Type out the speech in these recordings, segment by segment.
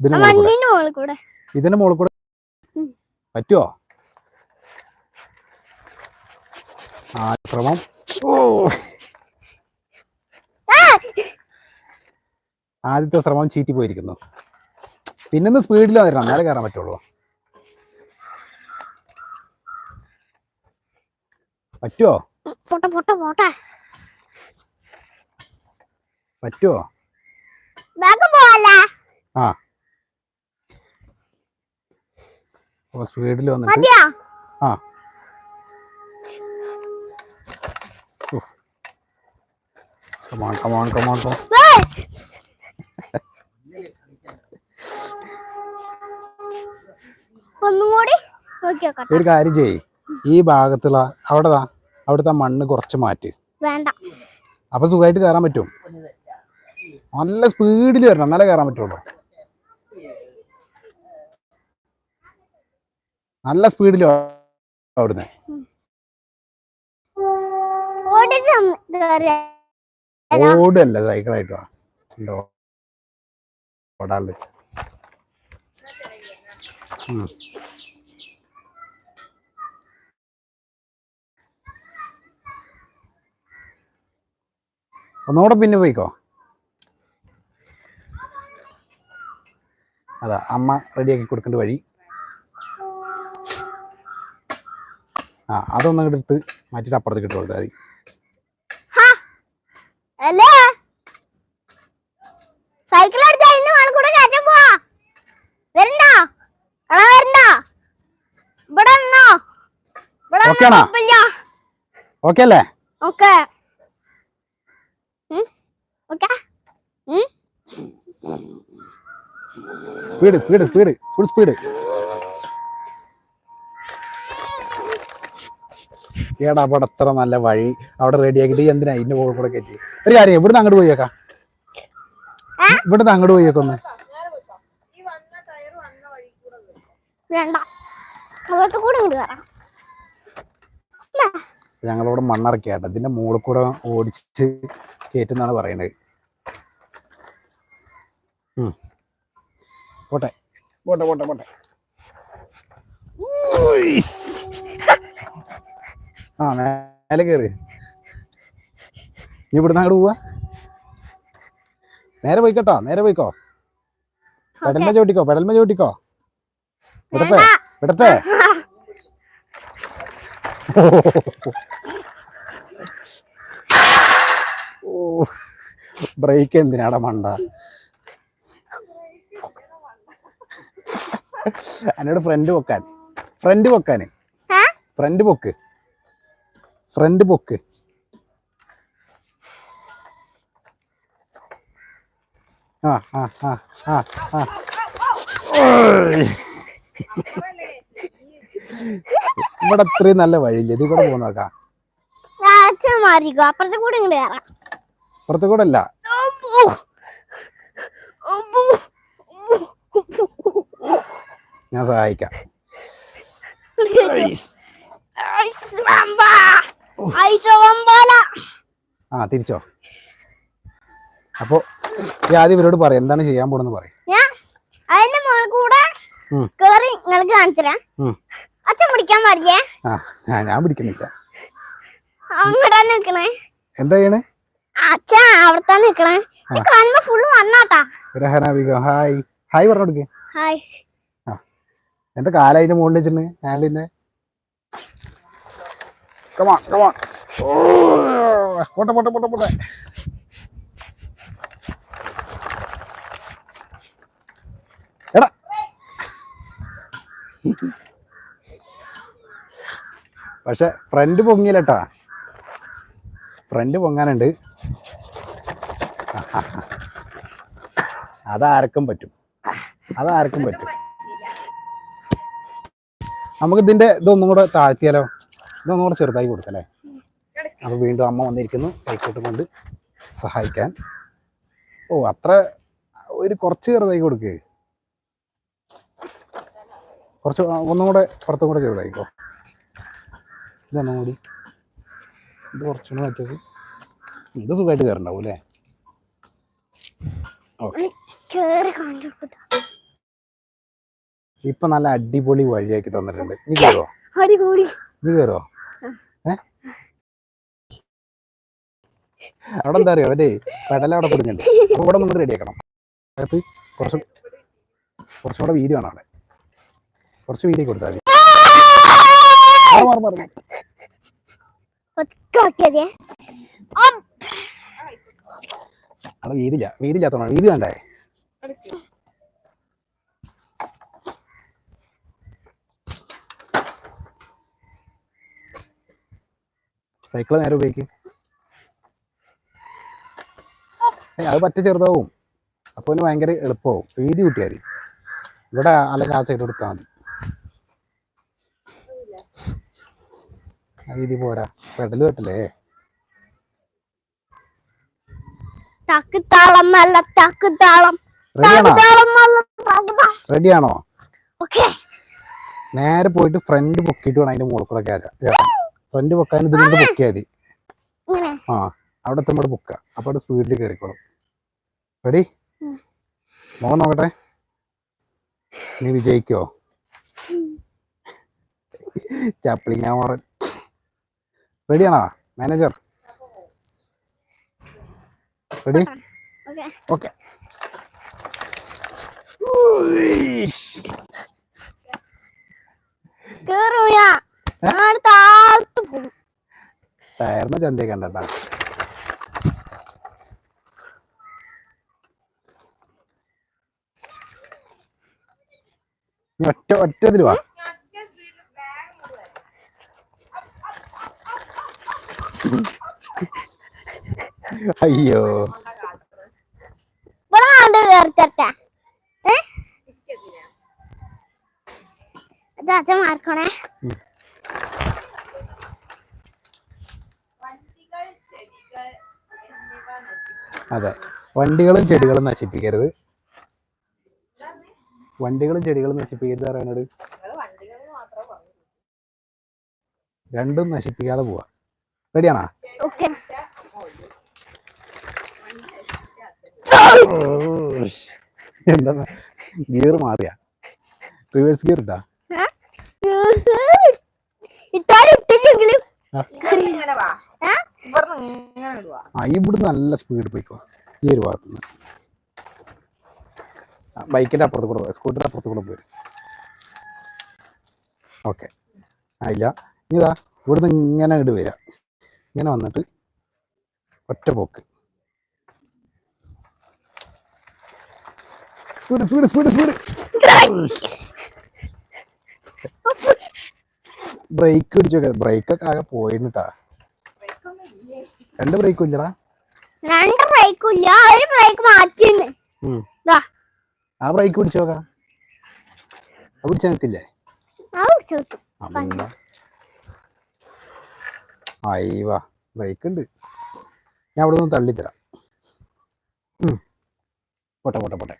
ഇതിന് മോളിൽ കൂടെ. ഇതിന് മുകളിൽ കൂടെ. പറ്റുമോ ആ ശ്രമം. ഓ. ആ! ആദ്യത്തെ ശ്രമം ചീറ്റി പോയിരിക്കുന്നു. പിന്നെ സ്പീഡിൽ അതിരണം എന്നാലേ കയറാൻ പറ്റുള്ളൂ. പറ്റുമോ പറ്റുമോ ആ അപ്പോൾ സ്പീഡിൽ വന്നിട്ട്. ആ. കമാൺ കമാൺ കമാൺ ഒരു കാര്യം ചെയ്യ്. ഈ ഭാഗത്തുള്ള അവിടെ അവിടുത്തെ മണ്ണ് കുറച്ച് മാറ്റി. വേണ്ട. അപ്പൊ സുഖമായിട്ട് കയറാൻ പറ്റും. നല്ല സ്പീഡിൽ വരണം എന്നാലേ കയറാൻ പറ്റുള്ളൂ. നല്ല സ്പീഡിൽ അവിടുന്ന്. ഓടല്ല സൈക്കിളായിട്ട് വാ. എന്തോ ഓടാണ്ട്. ഒന്നുകൂടെ പിന്നെ പോയിക്കോ. അതാ അമ്മ റെഡിയാക്കി കൊടുക്കേണ്ട വഴി. ആ അതൊന്നും അങ്ങോട്ട് എടുത്ത് മാറ്റിയിട്ട് അപ്പുറത്തേക്ക് ഇട്ട് കൊടുത്താൽ മതി. സൈക്കിൾ എടുത്ത് അതിന്റെ മണക്കൂടെ കൂടെ കയറ്റം പോവാ. വരണ്ടോ? അള വരണ്ടോ? ഇവിടെ നിന്നോ? ഇവിടെ. ഓക്കെ അല്ലേ? Okay. Speed speed speed full speed ഏടാ അവിടെ അത്ര നല്ല വഴി അവിടെ റെഡി ആക്കിയിട്ട് എന്തിനാ ഇന്ന കൂടെ കയറ്റി? ഒരു കാര്യം ഇവിടുന്ന് അങ്ങോട്ട് പോയേക്കാം ഇവിടുന്ന് അങ്ങോട്ട് പോയേക്കാം ഒന്ന്. വേണ്ട. അകത്ത് കൂടെ ഇങ്ങോട്ട് കയറാം ഞങ്ങളോട് മണ്ണിറക്കിയാട്ടെ ഇതിന്റെ മുകളിൽ കൂടെ ഓടിച്ച് കയറ്റുന്നാണ് പറയണത്. പോട്ടെ. പോട്ടെ പോട്ടെ പോട്ടെ. ആ മേലെ കയറി നീ ഇവിടുന്ന് അങ്ങോട്ട് പോവാ. നേരെ പോയിക്കോട്ടോ നേരെ പോയിക്കോ. പെടൽമ ചവിട്ടിക്കോ പെടൽമ ചവിട്ടിക്കോ. വിടട്ടെ വിടട്ടെ. ഓ ബ്രേക്ക് എന്തിനാടാ മണ്ട? എന്നോട് ഫ്രണ്ട് പൊക്കാൻ. ഫ്രണ്ട് പൊക്കാന്? ഫ്രണ്ട് പൊക്ക്. ഫ്രണ്ട് പൊക്ക്. ആ ആ ആ ആ ആ. ഓയ്. ഇവിടെ അത്രയും നല്ല വഴിയില്ല. ഇതിൽ കൂടെ പോകുന്ന നോക്കാം. ആ, അച്ഛൻ മാറിക്കോ. അപ്പുറത്തെ കൂടെ ഇങ്ങോട്ട് കയറാം പുറത്തു കൂടെ അല്ല. ഞാൻ സഹായിക്കാം. ആ തിരിച്ചോ. അപ്പോ ആദ്യം ഇവരോട് പറയും എന്താണ് ചെയ്യാൻ പോണെന്ന് പറയും. അതിന്റെ മുകളിൽ കൂടെ ഉം. കേറി നിങ്ങൾക്ക് കാണിച്ചുതരാം ഉം. അച്ഛൻ പിടിക്കാൻ പാടില്ലേ? ആ ആ, ഞാൻ പിടിക്കുന്നില്ല. നിക്കണേ. എന്താ ചെയ്യണേ? അച്ഛൻ അവിടത്താ നിക്കണേ. ഈ കാണുമ്പോ ഫുള്ള് വണ്ണാട്ടാ. രഹനാബിക ഹായ്. ഹായ് പറഞ്ഞു കൊടുക്ക് ഹായ് എന്താ കാല മുകളിൽ വെച്ചിട്ടുണ്ട് ഹാലിന്റെ കമാ കമാ പോട്ടെ പോട്ടെ പോട്ടെ പോട്ടെ. എടാ. പക്ഷെ ഫ്രണ്ട് പൊങ്ങിയില്ലട്ടാ. ഫ്രണ്ട് പൊങ്ങാനുണ്ട്. അതാർക്കും പറ്റും. അതാർക്കും പറ്റും. നമുക്ക് ഇതൊന്നും കൂടെ താഴ്ത്തിയാലോ? ഇതൊന്നും കൂടെ ചെറുതായി കൊടുക്കല്ലേ അപ്പോൾ വീണ്ടും അമ്മ വന്നിരിക്കുന്നു. കൈക്കോട്ട് കൊണ്ട് സഹായിക്കാൻ. ഓ അത്ര ഒരു കുറച്ച് ചെറുതായി കൊടുക്ക്. കുറച്ച് ഒന്നും കൂടെ പുറത്തും കൂടെ ചെറുതായിക്കോ. ഇതൊന്നും കൂടി ഇത് കുറച്ചുകൂടെ മാറ്റിയത്. ഇത് സുഖമായിട്ട് കയറുണ്ടാവും അല്ലേ? ഓക്കെ. ഇപ്പൊ നല്ല അടിപൊളി വഴിയാക്കി തന്നിട്ടുണ്ട്. നീ കയറോ നീ കയറോ അവിടെ എന്താ അറിയോ അവരെ പെടല അവിടെ കൊടുക്കുന്നുണ്ട് അവിടെ ഇവിടെ നമ്മൾ റെഡിയാക്കണം അകത്ത് കുറച്ച് കുറച്ചും കൂടെ വീതി വേണം അവിടെ. കുറച്ച് വീതി കൊടുത്താൽ മതി. മാറ് മാറ് അവിടെ വീതില്ല. വീതില്ലാത്തോണം വീതി വേണ്ടേ? സൈക്കിൾ നേരെ ഉപയോഗിക്കും. അത് പറ്റ ചെറുതാവും. അപ്പോൾ അതിന് ഭയങ്കര എളുപ്പമാവും വീതി കൂട്ടിയാൽ മതി. ഇവിടെ അല്ലെങ്കിൽ ആ സൈഡ് കൊടുത്താൽ മതി. വീതി പോരാ. പെടൽ പെട്ടല്ലേ? റെഡിയാണോ നേരെ പോയിട്ട് ഫ്രണ്ട് പൊക്കിയിട്ട് വേണം അതിന്റെ മുകളിൽ കൂടെ കയറാം ഫ്രണ്ട് പൊക്കാൻ ഇതിനുണ്ട് പൊക്കിയാൽ മതി. ആ. അവിടെ എത്തുമ്പോൾ ബുക്ക അപ്പോൾ അവിടെ സ്പീഡിൽ കയറിക്കോളും റെഡി മോൻ നോക്കട്ടെ. നീ വിജയിക്കോ? ചാപ്പിളിങ്ങാ മാറൻ റെഡിയാണോ മാനേജർ റെഡി ഓക്കെ ടയറിന് ചന്തയെ കണ്ടട്ടാ ഒറ്റ ഒറ്റ ഇതിൽ വാ. അയ്യോ. മാർക്കണേ അതെ. വണ്ടികളും ചെടികളും നശിപ്പിക്കരുത്. വണ്ടികളും ചെടികളും നശിപ്പിക്കരുത് പറയുന്നത് രണ്ടും നശിപ്പിക്കാതെ പോവാ. റെഡിയാണോ? ഓക്കെ. എന്താ ഗിയർ മാറിയ? റിവേഴ്സ് ഗിയർ ഇട്ടാ? ആ ഇവിടുന്ന് നല്ല സ്പീഡ് പോയിക്കോ. ഈ ഒരു ഭാഗത്തുനിന്ന്. ബൈക്കിന്റെ അപ്പുറത്ത് കൂടെ സ്കൂട്ടറിന്റെ അപ്പുറത്ത് കൂടെ പോയി. ഓക്കെ. ആയില്ല ഇതാ ഇവിടുന്ന് ഇങ്ങനെ ഇട് വരിക ഇങ്ങനെ വന്നിട്ട് ഒറ്റ പോക്ക്. Speed speed speed speed. Brake പിടിച്ചോക്കെ ബ്രേക്കൊക്കെ ആകെ പോയിട്ടാ രണ്ട് ബ്രേക്കും ഇല്ലടാ. രണ്ട് ബ്രേക്കും ഇല്ല. ഒരു ബ്രേക്ക് മാറ്റിണ്ട് ആ ബ്രേക്ക് പിടിച്ചു നോക്കാം. അത് പിടിച്ചാൽ നിൽക്കില്ലേ? അയ്യവാ ബ്രേക്ക് ഉണ്ട്. ഞാൻ അവിടെ നിന്ന് തള്ളിത്തരാം. പോട്ടെ പോട്ടെ പോട്ടെ.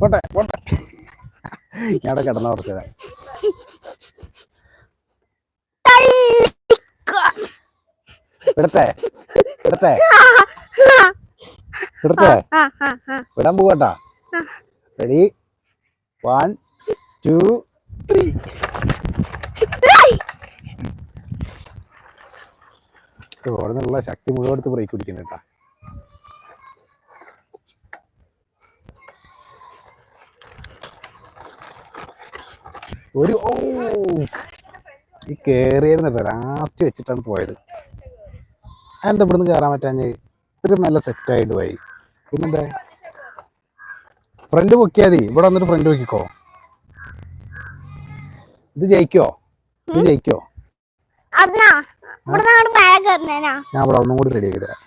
പോട്ടെ പോട്ടെ. ഞാൻ അവിടെ കിടന്ന കുറച്ച് തരാം. ഇടട്ടെ ഇടട്ടെ ആ വിടാൻ പോകട്ടാ റെഡി വൺ ടു ത്രീ ഇവിടെ നിന്നുള്ള ശക്തി മുഴുവൻ എടുത്ത് ബ്രേക്ക് പിടിക്കുന്നു കേട്ടാ. ഒരു ഓ ഈ കയറിയിരുന്നില്ല ലാസ്റ്റ് വെച്ചിട്ടാണ് പോയത്. എന്താ ഇവിടുന്ന് കയറാൻ പറ്റാഞ്ഞ് ഇത്തിരി നല്ല സെറ്റായിട്ട് പോയി. പിന്നെന്താ? ഫ്രണ്ട് പൊക്കിയാൽ മതി. ഇവിടെ വന്നിട്ട് ഫ്രണ്ട് പൊക്കിക്കോ. ഇത് ജയിക്കോ? ഇത് ജയിക്കോ? ഞാൻ ഇവിടെ ഒന്നും കൂടി റെഡി ആക്കി തരാം.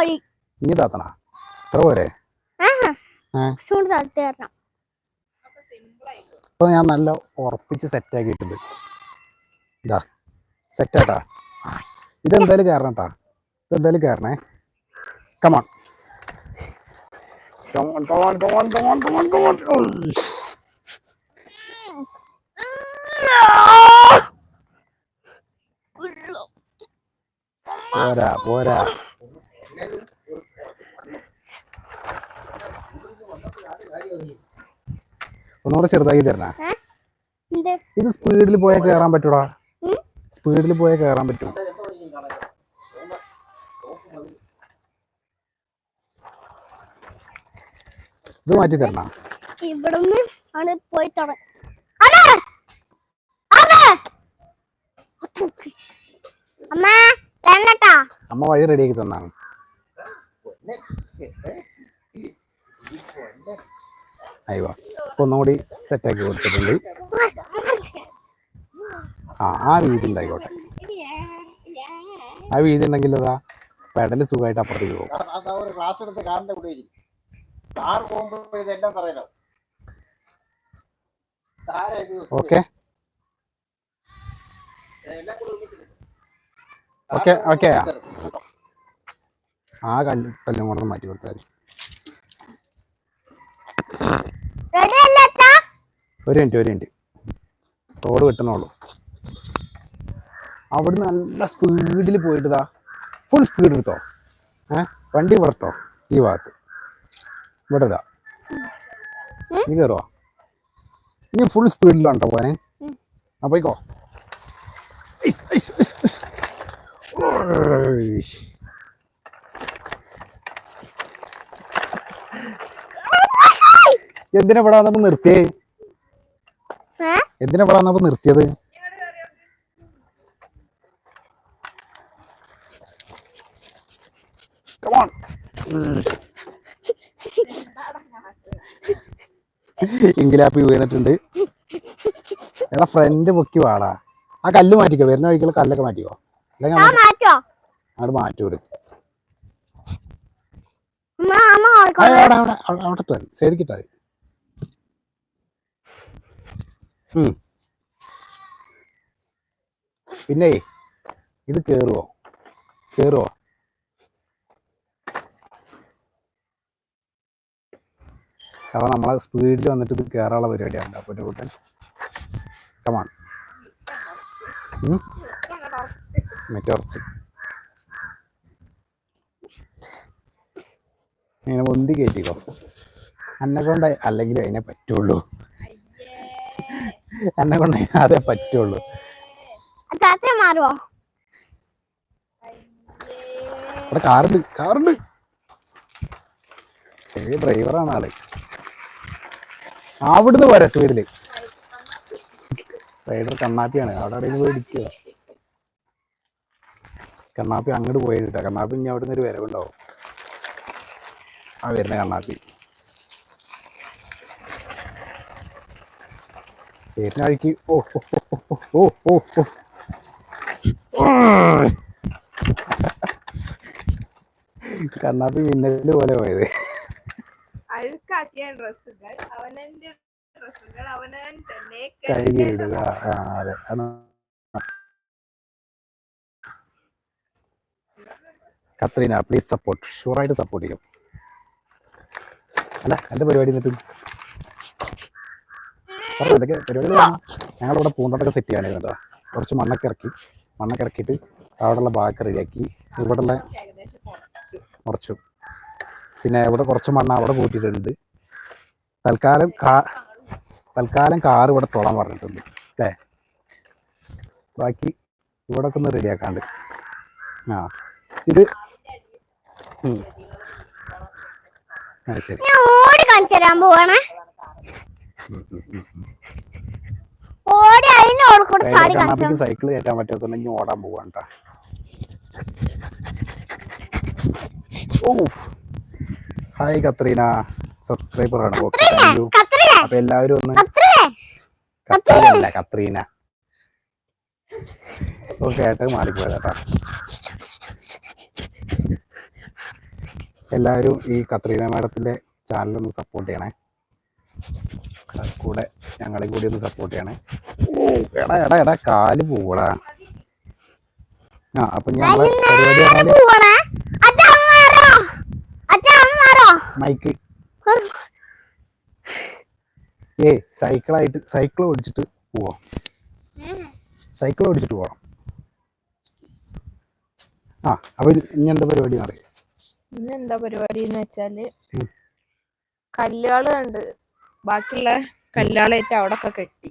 വഴി. ഇനി താത്തണ? എത്ര പോരെ? ഇപ്പൊ ഞാൻ നല്ല ഉറപ്പിച്ച് സെറ്റ് ആക്കിയിട്ടുണ്ട്. ഇതാ. സെറ്റാട്ടാ ഇതെന്തായാലും കയറണം കേട്ടാ ഇതെന്തായാലും കയറണേ come on come on come on come on come on come on come on പോരാ പോരാ. ഒന്നുകൂടെ ചെറുതാക്കി തരണ. ഇത് സ്പീഡിൽ പോയാൽ കയറാൻ പറ്റൂടാ. സ്പീഡിൽ പോയാൽ കയറാൻ പറ്റും. ഇത് മാറ്റി തരണ? ഇവിടുന്ന് ആണ് പോയി തുട അതെ അതെ അമ്മ വഴി റെഡിയാക്കി തന്നാണ്. അയ്യോ ഒന്നുകൂടി സെറ്റാക്കി കൊടുത്തിട്ടുണ്ട്. ആ ആ വീതി ഉണ്ടായിക്കോട്ടെ. ആ വീതി ഉണ്ടെങ്കിൽ അതാ പെടൽ സുഖമായിട്ട് അപ്പുറത്തേക്ക് പോകും. ഇരിക്കും പോകുമ്പോ ഇതെല്ലാം പറയലോ താരം ഓക്കെ. ഓക്കെ ഓക്കെ ആ കല്ല് കല്ലും കൂടെ മാറ്റി കൊടുത്താൽ ഒരു മിനിറ്റ് ഒരു മിനിറ്റ്. റോഡ് കിട്ടണുള്ളൂ. അവിടെ നല്ല സ്പീഡിൽ പോയിട്ടതാ ഫുൾ സ്പീഡ് എടുത്തോ? ഏ? വണ്ടി വിടട്ടോ ഈ ഭാഗത്ത്. ഇവിടെ ഇടാം നീ കയറുവാ നീ ഫുൾ സ്പീഡിലാണ് കേട്ടോ പോനെ ആ പോയിക്കോ. എന്തിനാ ഇവിടെ വന്നപ്പോ നിർത്തിയേ? എന്തിനാ ഇവിടെ വന്നപ്പോ നിർത്തിയത്? Come on. ഇങ്കിലാപ്പി വീണിട്ടുണ്ട്. എടാ ഫ്രണ്ട് പൊക്കി വാടാ. ആ കല്ല് മാറ്റിക്കോ. വരുന്ന വഴിക്കുള്ള കല്ലൊക്കെ മാറ്റിക്കോ. അല്ലെങ്കിൽ അവിടെ അവിടെ അവിടെ മതി. ഇട്ടാ മതി. പിന്നെ ഇത് കേറുവോ? കേറുവോ? അപ്പൊ നമ്മളെ സ്പീഡിൽ വന്നിട്ട് ഇത് കയറാനുള്ള പരിപാടിയാണ് അപ്പൊ കൂട്ടൻ കമാൺ മറ്റേ ഉറച്ച് ഇങ്ങനെ ഒന്തി കയറ്റിക്കോ എന്നെ കൊണ്ട് അല്ലെങ്കിൽ അതിനെ പറ്റുള്ളൂ. എന്നെ കൊണ്ട് അതേ പറ്റുള്ളൂ. ഇവിടെ കാറുണ്ട് കാറുണ്ട്. ഡ്രൈവറാണ് ആൾ. അവിടുന്ന് പോരാ സ്പീഡിൽ. റൈഡർ കണ്ണാപ്പിയാണ്. അവിടെ അവിടെ പോയി ഇടിക്കുക കണ്ണാപ്പി അങ്ങോട്ട് പോയി കിട്ടാ കണ്ണാപ്പി ഇനി അവിടുന്ന് ഒരു വരവുണ്ടാവും. ആ വരുന്ന കണ്ണാപ്പി. വരുന്ന ഓ ഓ ഓ കണ്ണാപ്പി മിന്നൽ പോലെ പോയത്. അഴുക്കാക്കിയ ഡ്രസ്സുകൾ അവനന്റെ ഡ്രസ്സുകൾ അവനവൻ തന്നെ കഴുകിയിടുക. ആ അതെ. അത് കത്രീന പ്ലീസ് സപ്പോർട്ട് ഷുവറായിട്ട് സപ്പോർട്ട് ചെയ്യും. അല്ല എന്റെ പരിപാടി എന്നിട്ട്? പറഞ്ഞു എന്തൊക്കെ പരിപാടി ഞങ്ങളിവിടെ പൂന്തോട്ടൊക്കെ സെറ്റ് ചെയ്യാൻ കേട്ടോ കുറച്ച് മണ്ണൊക്കെ ഇറക്കി മണ്ണൊക്കെ ഇറക്കിയിട്ട് അവിടെയുള്ള ബാക്ക് റെഡിയാക്കി ഇവിടെയുള്ള ഏകദേശം കുറച്ചു കുറച്ചു പിന്നെ ഇവിടെ കുറച്ച് മണ്ണ് അവിടെ കൂട്ടിയിട്ടുണ്ട്. തൽക്കാലം കാ തൽക്കാലം കാർ ഇവിടെ തൊളാൻ പറഞ്ഞിട്ടുണ്ട് അല്ലേ? ബാക്കി ഇവിടെ ഒക്കെ ഒന്ന് റെഡിയാക്കാണ്ട് ആ ഇത് സൈക്കിൾ ശരി. ഓടി കാണിച്ചു തരാൻ പോവാണ്. ഓടി അതിന്റെ ഓടി കൂടെ ചാടി കാണിച്ചു. സൈക്കിൾ കയറ്റാൻ പറ്റാത്തുണ്ടെങ്കിൽ ഓടാൻ പോവാണ്ട ട്ടാ. Hi Katrina. സബ്സ്ക്രൈബർ ആണ്. അപ്പൊ എല്ലാവരും ഒന്ന് കത്രീനല്ല കത്രീന ഓക്കെ ആയിട്ട് മാറിപ്പോയതാ എല്ലാവരും ഈ കത്രീന മാഡത്തിന്റെ ചാനലൊന്ന് സപ്പോർട്ട് ചെയ്യണേ. കൂടെ ഞങ്ങളെയും കൂടി ഒന്ന് സപ്പോർട്ട് ചെയ്യണേ. എടാ എടാ എടാ കാൽ പോവടാ. ആ അപ്പൊ ഞങ്ങൾ പരിപാടി പറഞ്ഞാൽ പോവാണ് അച്ഛ അമ്മ മാറോ അച്ഛ അമ്മ മാറോ മൈക്ക്. ഏ സൈക്കിളായിട്ട് സൈക്കിൾ ഓടിച്ചിട്ട് പോവാം. സൈക്കിൾ ഓടിച്ചിട്ട് പോകണം ആ അപ്പൊ ഇനി എന്താ പരിപാടി അറിയാം ഇന്ന് എന്താ പരിപാടി എന്ന് വെച്ചാൽ കല്ലുകൾ ഉണ്ട് ബാക്കിയുള്ള കല്യാളായിട്ട് അവിടെ ഒക്കെ കെട്ടി.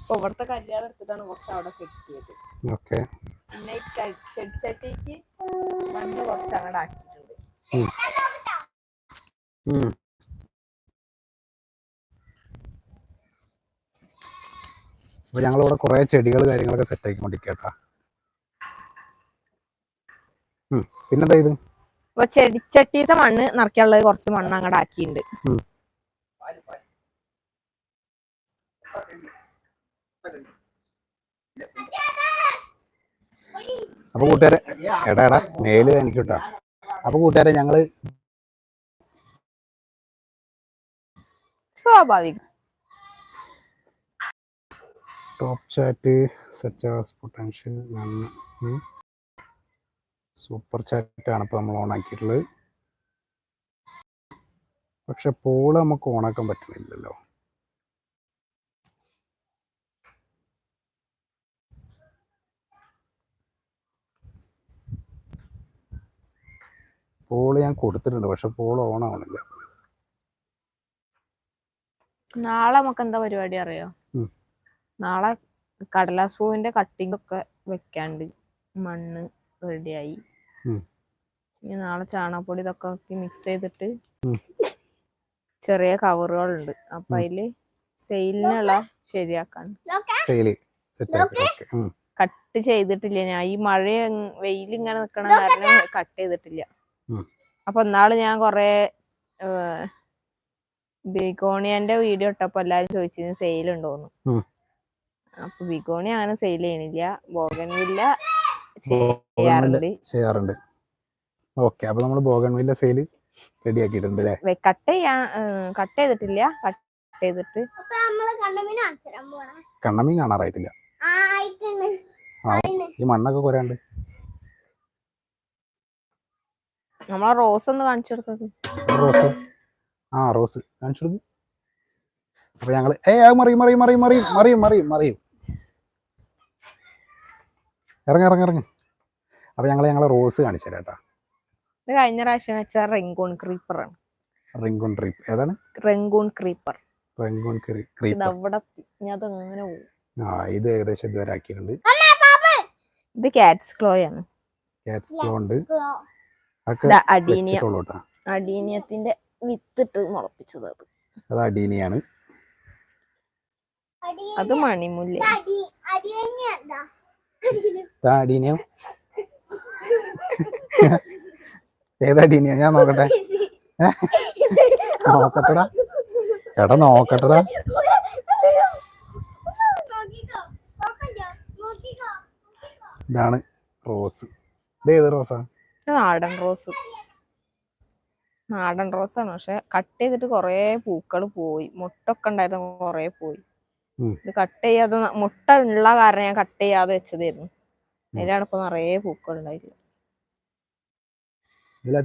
അപ്പൊ ഇവിടുത്തെ കല്യാണം എടുത്തിട്ടാണ് കുറച്ച് അവിടെ കെട്ടിയത്. ഓക്കെ. പിന്നെ ചെടിച്ചട്ടിക്ക് മണ്ണ് കുറച്ച് അങ്ങോട്ട് ആക്കിയിട്ടുണ്ട്. അപ്പൊ ഞങ്ങളിവിടെ കുറെ ചെടികൾ കാര്യങ്ങളൊക്കെ സെറ്റ് ആക്കിക്കൊണ്ടിരിക്കട്ടാ പിന്നെന്താ ഇത്? ഇപ്പൊ ചെടിച്ചട്ടിയുടെ മണ്ണ് നിറയ്ക്കാനുള്ളത് കുറച്ച് മണ്ണ് അങ്ങോട്ട് ആക്കിയിട്ടുണ്ട്. അപ്പൊ കൂട്ടുകാരെ എടാ എടാ മേൽ എനിക്ക് കിട്ടാ അപ്പൊ കൂട്ടുകാരെ ഞങ്ങൾ സ്വാഭാവികം. ടോപ്പ് ചാറ്റ് സച്ചാസ് പൊട്ടൻഷ്യൽ നന്ദി സൂപ്പർ ചാറ്റാണ് ഇപ്പോൾ നമ്മൾ ഓണാക്കിയിട്ടുള്ളത് പക്ഷെ പോൾ നമുക്ക് ഓണാക്കാൻ പറ്റുന്നില്ലല്ലോ. പോൾ ഞാൻ കൊടുത്തിട്ടുണ്ട് പക്ഷെ പോൾ ഓൺ ആവണില്ല. നാളെ നമുക്ക് എന്താ പരിപാടി അറിയോ? നാളെ കടലാസ് പൂവിന്റെ കട്ടിംഗ് ഒക്കെ വെക്കാണ്ട് മണ്ണ് റെഡിയായി. ഇനി നാളെ ചാണകപ്പൊടി ഇതൊക്കെ മിക്സ് ചെയ്തിട്ട് ചെറിയ കവറുകളുണ്ട്. അപ്പൊ. അതിൽ സെയിലിനുള്ള ശരിയാക്കാൻ. കട്ട് ചെയ്തിട്ടില്ല ഞാൻ. ഈ മഴ വെയിൽ ഇങ്ങനെ നിക്കണ കാരണം കട്ട് ചെയ്തിട്ടില്ല. അപ്പൊ എന്നാൾ ഞാൻ കൊറേ ബിഗോണിയന്റെ വീഡിയോ ഇട്ടപ്പോ എല്ലാരും ചോദിച്ചിരുന്നു സെയിൽ ഉണ്ടോന്ന്. അപ്പൊ ബിഗോണി അങ്ങനെ സെയിൽ ചെയ്യണില്ല. ബോഗൻവില്ല ചെയ്യാറുണ്ട്. ചെയ്യാറുണ്ട്. ഓക്കെ അപ്പൊ നമ്മൾ ബോഗൺവില്ല സെയിൽ റെഡി ആക്കിയിട്ടുണ്ട് അല്ലേ കട്ട് ചെയ്യാ കട്ട് ചെയ്തിട്ടില്ല. കട്ട് ചെയ്തിട്ട്. കണ്ണമീൻ കാണാറായിട്ടില്ല. ഈ മണ്ണൊക്കെ കൊരാണ്ട്. നമ്മളെ റോസ് ഒന്ന് കാണിച്ചു കൊടുത്തത്. റോസ്? ആ റോസ്. കാണിച്ചു കൊടുക്ക്. അപ്പൊ ഞങ്ങൾ ഏ ആ മറിയും മറിയും മറിയും മറിയും മറിയും മറിയും മറിയും. ഇറങ്ങി ഇറങ്ങി ഇറങ്ങി. അപ്പൊ ഞങ്ങൾ ഞങ്ങളെ റോസ് കാണിച്ചു തരാം കേട്ടാ. ഇത് കഴിഞ്ഞ പ്രാവശ്യം വെച്ച റെങ്കോൺ ക്രീപ്പർ ആണ്. റെങ്കോൺ ക്രീപ്പ് ഏതാണ്? Rangoon creeper Rangoon creeper creep അവിടെ ഞാൻ അതങ്ങനെ അങ്ങനെ പോകും ആ ഇത് ഏകദേശം ഇതുവരെ ആക്കിയിട്ടുണ്ട്. ഇത് കാറ്റ്സ് ക്ലോ ആണ്. കാറ്റ്സ് ക്ലോ ഉണ്ട്. അതൊക്കെ വിത്തിട്ട് മുളപ്പിച്ചത് അത്. അത് അടീനിയാണ്. അത് മണിമുല്ല. അടി അടി എന്താ ഇതാ അഡീനിയം ഞാൻ നോക്കട്ടെ. നോക്കട്ടെടാ. എടാ നോക്കട്ടെടാ. ഇതാണ് റോസ്. ഇത് ഏത് റോസാ? നാടൻ റോസ്. നാടൻ റോസാണ് പക്ഷെ കട്ട് ചെയ്തിട്ട് കൊറേ പൂക്കൾ പോയി. മുട്ടൊക്കെ ഉണ്ടായിരുന്നു കൊറേ പോയി. ഇത് കട്ട് ചെയ്യാതെ മുട്ട ഉള്ള കാരണം ഞാൻ കട്ട് ചെയ്യാതെ വെച്ചതായിരുന്നു. അതിലാണ് ഇപ്പൊ നിറയെ പൂക്കൾ ഇതിൽ